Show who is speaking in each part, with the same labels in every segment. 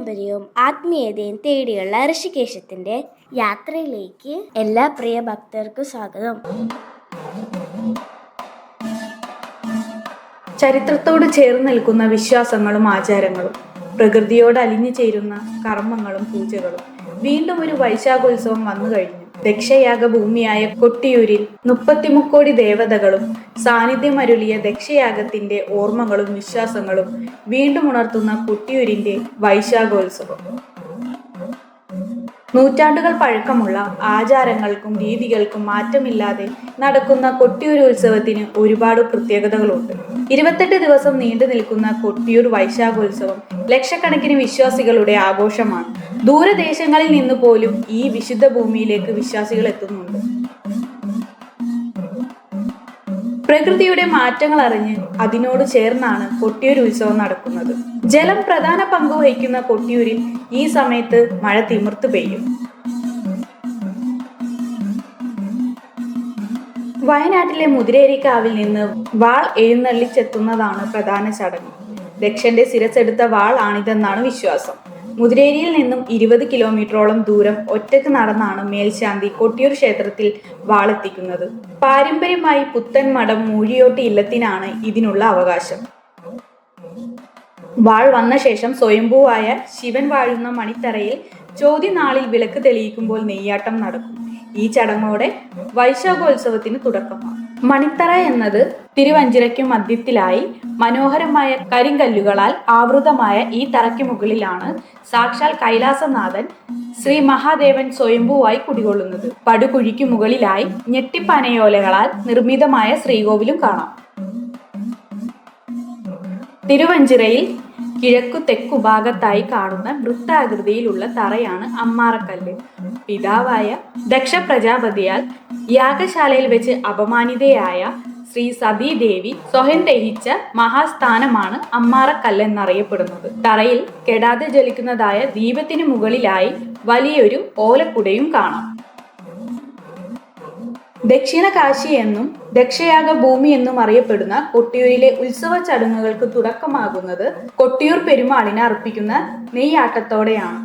Speaker 1: പാരമ്പര്യവും ആത്മീയതയും തേടിയുള്ള ഋഷികേശത്തിന്റെ യാത്രയിലേക്ക് എല്ലാ പ്രിയ ഭക്തർക്കും സ്വാഗതം.
Speaker 2: ചരിത്രത്തോട് ചേർന്ന് നിൽക്കുന്ന വിശ്വാസങ്ങളും ആചാരങ്ങളും പ്രകൃതിയോട് അലിഞ്ഞു ചേരുന്ന കർമ്മങ്ങളും പൂജകളും വീണ്ടും ഒരു വൈശാഖോത്സവം വന്നു കഴിഞ്ഞു. ദക്ഷയാഗ ഭൂമിയായ കൊട്ടിയൂരിൽ മുപ്പത്തിമുക്കോടി ദേവതകളും സാന്നിധ്യമരുളിയ ദക്ഷയാഗത്തിന്റെ ഓർമ്മകളും വിശ്വാസങ്ങളും വീണ്ടും ഉണർത്തുന്ന കൊട്ടിയൂരിന്റെ വൈശാഖോത്സവം. നൂറ്റാണ്ടുകൾ പഴക്കമുള്ള ആചാരങ്ങൾക്കും രീതികൾക്കും മാറ്റമില്ലാതെ നടക്കുന്ന കൊട്ടിയൂർ ഉത്സവത്തിന് ഒരുപാട് പ്രത്യേകതകളുണ്ട്. ഇരുപത്തെട്ട് ദിവസം നീണ്ടു നിൽക്കുന്ന കൊട്ടിയൂർ വൈശാഖോത്സവം ലക്ഷക്കണക്കിന് വിശ്വാസികളുടെ ആഘോഷമാണ്. ദൂരദേശങ്ങളിൽ നിന്ന് പോലും ഈ വിശുദ്ധ ഭൂമിയിലേക്ക് വിശ്വാസികൾ എത്തുന്നുണ്ട്. പ്രകൃതിയുടെ മാറ്റങ്ങൾ അറിഞ്ഞ് അതിനോട് ചേർന്നാണ് കൊട്ടിയൂർ ഉത്സവം നടക്കുന്നത്. ജലം പ്രധാന പങ്ക് വഹിക്കുന്ന കൊട്ടിയൂരിൽ ഈ സമയത്ത് മഴ തിമിർത്ത് പെയ്യും. വയനാട്ടിലെ മുതിരേരിക്കാവിൽ നിന്ന് വാൾ എഴുന്നള്ളിച്ചെത്തുന്നതാണ് പ്രധാന ചടങ്ങ്. ദക്ഷന്റെ ശിരസെടുത്ത വാൾ ആണിതെന്നാണ് വിശ്വാസം. മുതിരേരിയിൽ നിന്നും ഇരുപത് കിലോമീറ്ററോളം ദൂരം ഒറ്റയ്ക്ക് നടന്നാണ് മേൽശാന്തി കൊട്ടിയൂർ ക്ഷേത്രത്തിൽ വാളെത്തിക്കുന്നത്. പാരമ്പര്യമായി പുത്തൻ മഠം മൂഴിയോട്ട് ഇല്ലത്തിനാണ് ഇതിനുള്ള അവകാശം. വാൾ വന്ന ശേഷം സ്വയംഭൂവായ ശിവൻ വാഴുന്ന മണിത്തറയിൽ ചോദ്യനാളിൽ വിളക്ക് തെളിയിക്കുമ്പോൾ നെയ്യാട്ടം നടക്കും. ഈ ചടങ്ങോടെ വൈശാഖോത്സവത്തിന് തുടക്കമാണ് മണിത്തറ എന്നത് തിരുവഞ്ചിറയ്ക്ക് മധ്യത്തിലായി മനോഹരമായ കരിങ്കല്ലുകളാൽ ആവൃതമായ ഈ തറയ്ക്ക് മുകളിലാണ് സാക്ഷാൽ കൈലാസനാഥൻ ശ്രീ മഹാദേവൻ സ്വയംഭൂവായി കുടികൊള്ളുന്നത്. പടുകുഴിക്കു മുകളിലായി ഞെട്ടിപ്പനയോലകളാൽ നിർമ്മിതമായ ശ്രീകോവിലും കാണാം. തിരുവഞ്ചിറയിൽ കിഴക്കു തെക്കു ഭാഗത്തായി കാണുന്ന വൃത്താകൃതിയിലുള്ള തറയാണ് അമ്മാറക്കല്ല്. പിതാവായ ദക്ഷ പ്രജാപതിയാൽ യാഗശാലയിൽ വെച്ച് അപമാനിതയായ ശ്രീ സതീദേവി സ്വയം ദഹിച്ച മഹാസ്ഥാനമാണ് അമ്മാറക്കല്ല് എന്നറിയപ്പെടുന്നത് തറയിൽ കെടാതെ ജ്വലിക്കുന്നതായ ദീപത്തിന് മുകളിലായി വലിയൊരു ഓലക്കുടയും കാണാം. ദക്ഷിണ കാശി എന്നും ദക്ഷയാഗ ഭൂമി എന്നും അറിയപ്പെടുന്ന കൊട്ടിയൂരിലെ ഉത്സവ ചടങ്ങുകൾക്ക് തുടക്കമാകുന്നത് കൊട്ടിയൂർ പെരുമാളിനെ അർപ്പിക്കുന്ന നെയ്യാട്ടത്തോടെയാണ്.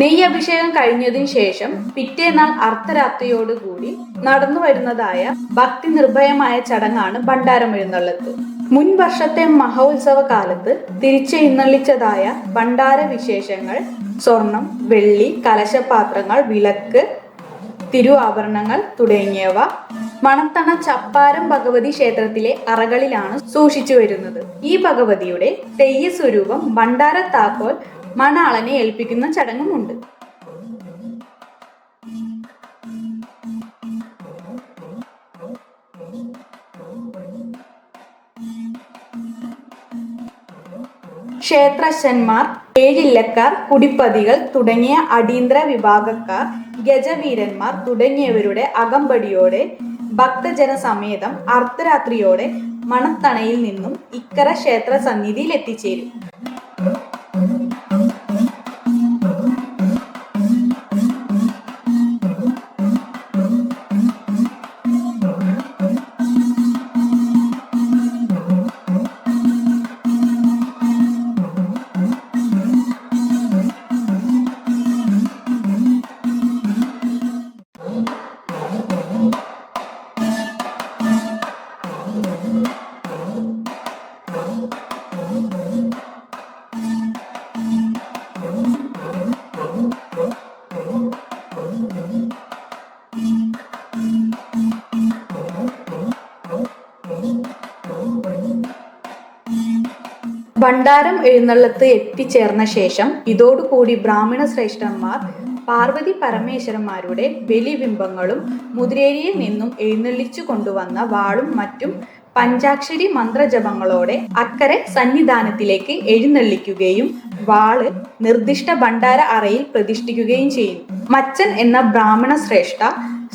Speaker 2: നെയ്യ് അഭിഷേകം കഴിഞ്ഞതിന് ശേഷം പിറ്റേനാൾ അർദ്ധരാത്രിയോടുകൂടി നടന്നു വരുന്നതായ ഭക്തി നിർഭയമായ ചടങ്ങാണ് ഭണ്ഡാരം എഴുന്നള്ളത്ത്. മുൻ വർഷത്തെ മഹോത്സവ കാലത്ത് തിരിച്ചെഴുന്നള്ളിച്ചതായ ഭണ്ഡാര വിശേഷങ്ങൾ സ്വർണം വെള്ളി കലശപാത്രങ്ങൾ വിളക്ക് തിരുവാഭരണങ്ങൾ തുടങ്ങിയവ മണത്തണ ചപ്പാരം ഭഗവതി ക്ഷേത്രത്തിലെ അറകളിലാണ് സൂക്ഷിച്ചു വരുന്നത്. ഈ ഭഗവതിയുടെ തെയ്യ സ്വരൂപം ഭണ്ഡാര താക്കോൽ മണാളനെ ഏൽപ്പിക്കുന്ന ചടങ്ങുമുണ്ട്. ക്ഷേത്രശന്മാർ ഏഴില്ലക്കാർ കുടിപ്പതികൾ തുടങ്ങിയ അടിയന്തര വിഭാഗക്കാർ ഗജവീരന്മാർ തുടങ്ങിയവരുടെ അകമ്പടിയോടെ ഭക്തജന സമേതം അർദ്ധരാത്രിയോടെ മണത്തണയിൽ നിന്നും ഇക്കര ക്ഷേത്ര സന്നിധിയിൽ എത്തിച്ചേരും ഭണ്ഡാരം എഴുന്നള്ളത്ത് എത്തിച്ചേർന്ന ശേഷം ഇതോടുകൂടി ബ്രാഹ്മണ ശ്രേഷ്ഠന്മാർ പാർവതി പരമേശ്വരന്മാരുടെ ബലിബിംബങ്ങളും മുതിരേരിയിൽ നിന്നും എഴുന്നള്ളിച്ചു കൊണ്ടുവന്ന വാളും മറ്റും പഞ്ചാക്ഷരി മന്ത്രജപങ്ങളോടെ അക്കരെ സന്നിധാനത്തിലേക്ക് എഴുന്നള്ളിക്കുകയും വാൾ നിർദ്ദിഷ്ട ഭണ്ഡാര അറയിൽ പ്രതിഷ്ഠിക്കുകയും ചെയ്യും മച്ചൻ എന്ന ബ്രാഹ്മണ ശ്രേഷ്ഠ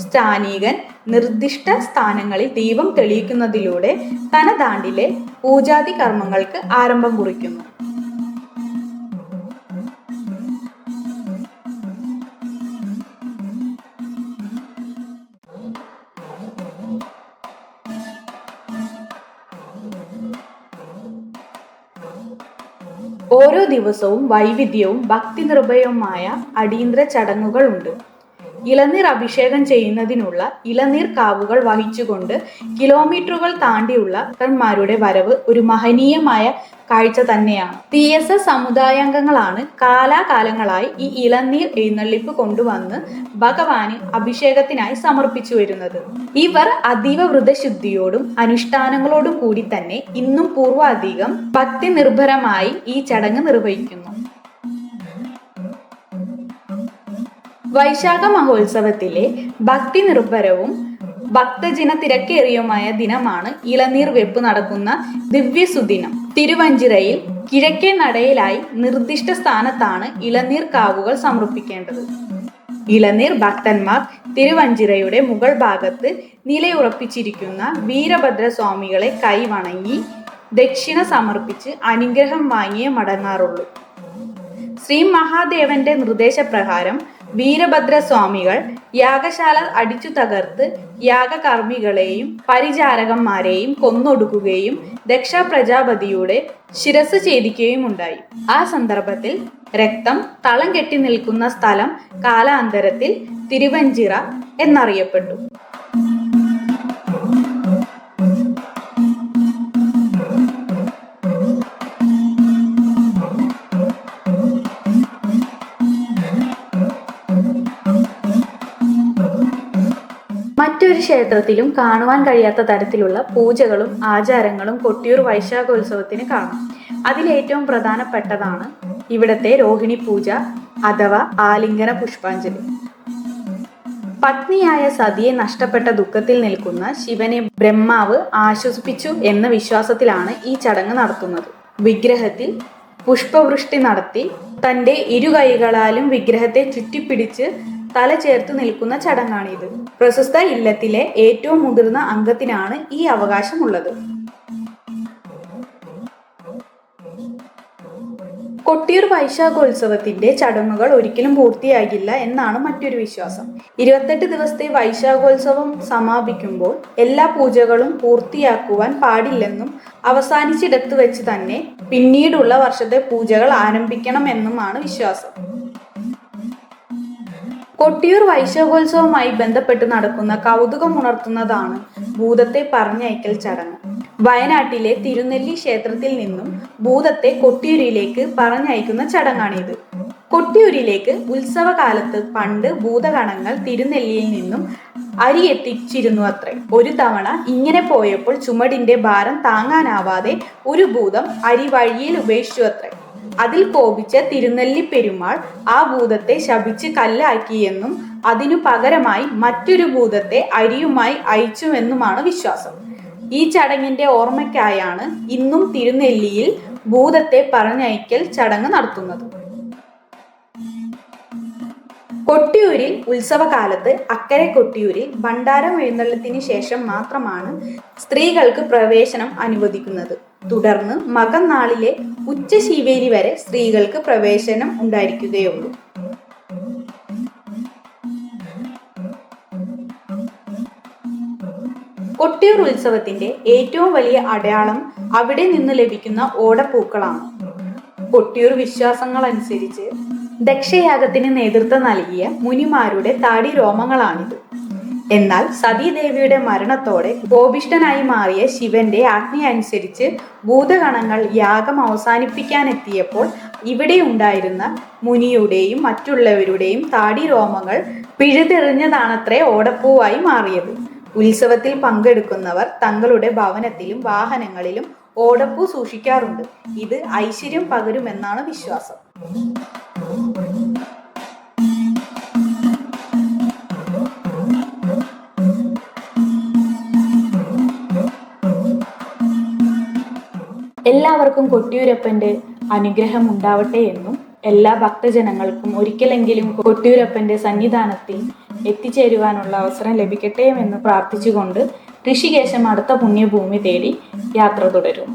Speaker 2: സ്ഥാനീകൻ നിർദ്ദിഷ്ട സ്ഥാനങ്ങളിൽ ദീപം തെളിയിക്കുന്നതിലൂടെ തനതാണ്ടിലെ പൂജാതി കർമ്മങ്ങൾക്ക് ആരംഭം കുറിക്കുന്നു. ഓരോ ദിവസവും വൈവിധ്യവും ഭക്തി നിർഭയവുമായ അടിയന്തര ചടങ്ങുകളുണ്ട് ഇളനീർ അഭിഷേകം ചെയ്യുന്നതിനുള്ള ഇളനീർ കാവുകൾ വഹിച്ചുകൊണ്ട് കിലോമീറ്ററുകൾ താണ്ടിയുള്ള ഭക്തന്മാരുടെ വരവ് ഒരു മഹനീയമായ കാഴ്ച തന്നെയാണ്. ടി എസ് എസ് സമുദായാംഗങ്ങളാണ് കാലാകാലങ്ങളായി ഈ ഇളനീർ എഴുന്നള്ളിപ്പ് കൊണ്ടുവന്ന് ഭഗവാന് അഭിഷേകത്തിനായി സമർപ്പിച്ചു വരുന്നത്. ഇവർ അതീവ വ്രതശുദ്ധിയോടും അനുഷ്ഠാനങ്ങളോടും കൂടി തന്നെ ഇന്നും പൂർവാധികം ഭക്തി നിർഭരമായി ഈ ചടങ്ങ് നിർവഹിക്കുന്നു. വൈശാഖ മഹോത്സവത്തിലെ ഭക്തി നിർഭരവും ഭക്തജന തിരക്കേറിയുമായ ദിനമാണ് ഇളനീർ വെപ്പ് നടക്കുന്ന ദിവ്യസുദിനം. തിരുവഞ്ചിറയിൽ കിഴക്കേ നടയിലായി നിർദ്ദിഷ്ട സ്ഥാനത്താണ് ഇളനീർ കാവുകൾ സമർപ്പിക്കേണ്ടത്. ഇളനീർ ഭക്തന്മാർ തിരുവഞ്ചിറയുടെ മുകൾ ഭാഗത്ത് നിലയുറപ്പിച്ചിരിക്കുന്ന വീരഭദ്രസ്വാമികളെ കൈവണങ്ങി ദക്ഷിണ സമർപ്പിച്ച് അനുഗ്രഹം വാങ്ങിയേ മടങ്ങാറുള്ളൂ. ശ്രീ മഹാദേവന്റെ നിർദ്ദേശപ്രകാരം വീരഭദ്രസ്വാമികൾ യാഗശാല അടിച്ചു തകർത്ത് യാഗകർമ്മികളെയും പരിചാരകന്മാരെയും കൊന്നൊടുക്കുകയും ദക്ഷ പ്രജാപതിയുടെ ശിരസ് ഛേദിക്കുകയും ഉണ്ടായി ആ സന്ദർഭത്തിൽ രക്തം തളം കെട്ടി നിൽക്കുന്ന സ്ഥലം കാലാന്തരത്തിൽ തിരുവഞ്ചിറ എന്നറിയപ്പെട്ടു. മറ്റൊരു ക്ഷേത്രത്തിലും കാണുവാൻ കഴിയാത്ത തരത്തിലുള്ള പൂജകളും ആചാരങ്ങളും കൊട്ടിയൂർ വൈശാഖോത്സവത്തിന് കാണാം. അതിലേറ്റവും പ്രധാനപ്പെട്ടതാണ് ഇവിടത്തെ രോഹിണി പൂജ അഥവാ ആലിംഗന പുഷ്പാഞ്ജലി. പത്നിയായ സതിയെ നഷ്ടപ്പെട്ട ദുഃഖത്തിൽ നിൽക്കുന്ന ശിവനെ ബ്രഹ്മാവ് ആശ്വസിപ്പിച്ചു എന്ന വിശ്വാസത്തിലാണ് ഈ ചടങ്ങ് നടത്തുന്നത്. വിഗ്രഹത്തിൽ പുഷ്പവൃഷ്ടി നടത്തി തന്റെ ഇരുകൈകളാലും വിഗ്രഹത്തെ ചുറ്റിപ്പിടിച്ച് തല ചേർത്ത് നിൽക്കുന്ന ചടങ്ങാണിത്. പ്രശസ്ത ഇല്ലത്തിലെ ഏറ്റവും മുതിർന്ന അംഗത്തിനാണ് ഈ അവകാശമുള്ളത്. കൊട്ടിയൂർ വൈശാഖോത്സവത്തിന്റെ ചടങ്ങുകൾ ഒരിക്കലും പൂർത്തിയാകില്ല എന്നാണ് മറ്റൊരു വിശ്വാസം. ഇരുപത്തെട്ട് ദിവസത്തെ വൈശാഖോത്സവം സമാപിക്കുമ്പോൾ എല്ലാ പൂജകളും പൂർത്തിയാക്കുവാൻ പാടില്ലെന്നും അവസാനിച്ചിടത്ത് വെച്ച് തന്നെ പിന്നീടുള്ള വർഷത്തെ പൂജകൾ ആരംഭിക്കണമെന്നുമാണ് വിശ്വാസം. കൊട്ടിയൂർ വൈശാഖോത്സവവുമായി ബന്ധപ്പെട്ട് നടക്കുന്ന കൗതുകമുണർത്തുന്നതാണ് ഭൂതത്തെ പറഞ്ഞയക്കൽ ചടങ്ങ്. വയനാട്ടിലെ തിരുനെല്ലി ക്ഷേത്രത്തിൽ നിന്നും ഭൂതത്തെ കൊട്ടിയൂരിലേക്ക് പറഞ്ഞയക്കുന്ന ചടങ്ങാണിത്. കൊട്ടിയൂരിലേക്ക് ഉത്സവകാലത്ത് പണ്ട് ഭൂതഗണങ്ങൾ തിരുനെല്ലിയിൽ നിന്നും അരി എത്തിച്ചിരുന്നു അത്രേ. ഒരു തവണ ഇങ്ങനെ പോയപ്പോൾ ചുമടിന്റെ ഭാരം താങ്ങാനാവാതെ ഒരു ഭൂതം അരി വഴിയിൽ ഉപേക്ഷിച്ചു അത്രേ. അതിൽ കോപിച്ച തിരുനെല്ലി പെരുമാൾ ആ ഭൂതത്തെ ശപിച്ച് കല്ലാക്കിയെന്നും അതിനു പകരമായി മറ്റൊരു ഭൂതത്തെ അരിയുമായി അയച്ചുവെന്നുമാണ് വിശ്വാസം. ഈ ചടങ്ങിന്റെ ഓർമ്മയ്ക്കായാണ് ഇന്നും തിരുനെല്ലിയിൽ ഭൂതത്തെ പറഞ്ഞയക്കൽ ചടങ്ങ് നടത്തുന്നത്. കൊട്ടിയൂരിൽ ഉത്സവകാലത്ത് അക്കരെ കൊട്ടിയൂരിൽ ഭണ്ഡാരം എഴുന്നള്ളത്തിന് ശേഷം മാത്രമാണ് സ്ത്രീകൾക്ക് പ്രവേശനം അനുവദിക്കുന്നത്. തുടർന്ന് മകനാളിലെ ഉച്ച ശിവേരി വരെ സ്ത്രീകൾക്ക് പ്രവേശനം ഉണ്ടായിരിക്കുകയുള്ളൂ. കൊട്ടിയൂർ ഉത്സവത്തിന്റെ ഏറ്റവും വലിയ അടയാളം അവിടെ നിന്ന് ലഭിക്കുന്ന ഓടപ്പൂക്കളാണ്. കൊട്ടിയൂർ വിശ്വാസങ്ങൾ അനുസരിച്ച് ദക്ഷയാഗത്തിന് നേതൃത്വം നൽകിയ മുനിമാരുടെ താടി രോമങ്ങളാണിത്. എന്നാൽ സതീദേവിയുടെ മരണത്തോടെ കോപിഷ്ടനായി മാറിയ ശിവന്റെ ആജ്ഞ അനുസരിച്ച് ഭൂതഗണങ്ങൾ യാഗം അവസാനിപ്പിക്കാനെത്തിയപ്പോൾ ഇവിടെ ഉണ്ടായിരുന്ന മുനിയുടെയും മറ്റുള്ളവരുടെയും താടി രോമങ്ങൾ പിഴുതെറിഞ്ഞതാണത്രേ ഓടപ്പൂവായി മാറിയത്. ഉത്സവത്തിൽ പങ്കെടുക്കുന്നവർ തങ്ങളുടെ ഭവനത്തിലും വാഹനങ്ങളിലും ഓടപ്പൂ സൂക്ഷിക്കാറുണ്ട്. ഇത് ഐശ്വര്യം പകരുമെന്നാണ് വിശ്വാസം. എല്ലാവർക്കും കൊട്ടിയൂരപ്പന്റെ അനുഗ്രഹം ഉണ്ടാവട്ടെ എന്നും എല്ലാ ഭക്തജനങ്ങൾക്കും ഒരിക്കലെങ്കിലും കൊട്ടിയൂരപ്പന്റെ സന്നിധാനത്തിൽ എത്തിച്ചേരുവാനുള്ള അവസരം ലഭിക്കട്ടെ എന്ന് പ്രാർത്ഥിച്ചുകൊണ്ട് ഋഷികേശം അടുത്ത പുണ്യഭൂമി തേടി യാത്ര തുടരും.